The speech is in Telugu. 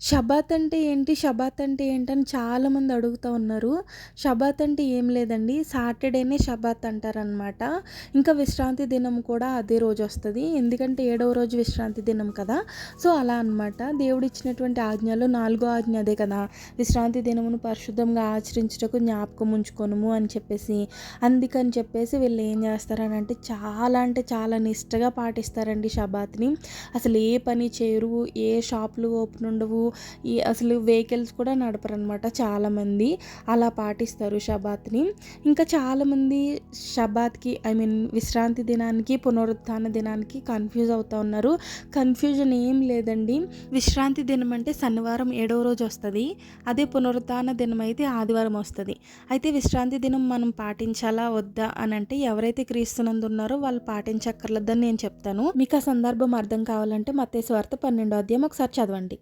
షబాత్ అంటే ఏంటి? షబాత్ అంటే ఏంటని చాలామంది అడుగుతా ఉన్నారు. షబాత్ అంటే ఏం లేదండి. సాటర్‌డేనే షబాత్ అంటారనమాట. ఇంకా విశ్రాంతి దినం కూడా అదే రోజు వస్తుంది ఎందుకంటే ఏడవ రోజు విశ్రాంతి దినం కదా! సో, అలా అనమాట. దేవుడిచ్చినటువంటి ఆజ్ఞలు నాలుగో ఆజ్ఞ అదే కదా! విశ్రాంతి దినమును పరిశుద్ధంగా ఆచరించుటకు జ్ఞాపకం ఉంచుకొనుము అని చెప్పేసి. అందుకని చెప్పేసి వీళ్ళు ఏం చేస్తారని అంటే చాలా అంటే చాలా నిష్టగా పాటిస్తారండి షబాత్‌ని. అసలు ఏ పని చేయరు. ఏ షాపులు ఓపెన్ ఉండవు. ఈ అసలు వెహికల్స్ కూడా నడపరనమాట చాలామంది. అలా పాటిస్తారు షబాత్‌ని. ఇంకా చాలామంది షబాత్‌కి ఐ మీన్ విశ్రాంతి దినానికి, పునరుత్థాన దినానికి కన్‌ఫ్యూజ్ అవుతూ ఉన్నారు. కన్‌ఫ్యూజన్ ఏం లేదండి. విశ్రాంతి దినం అంటే శనివారం ఏడవ రోజు వస్తుంది అదే పునరుత్థాన దినం అయితే ఆదివారం వస్తుంది అయితే విశ్రాంతి దినం మనం పాటించాలా? వద్దా? అని అంటే ఎవరైతే క్రీస్తునందు ఉన్నారో వాళ్ళు పాటించక్కర్లేదని నేను చెప్తాను. మీకు ఆ సందర్భం అర్థం కావాలంటే మత్తయి సువార్త 12 అధ్యాయం ఒకసారి చదవండి.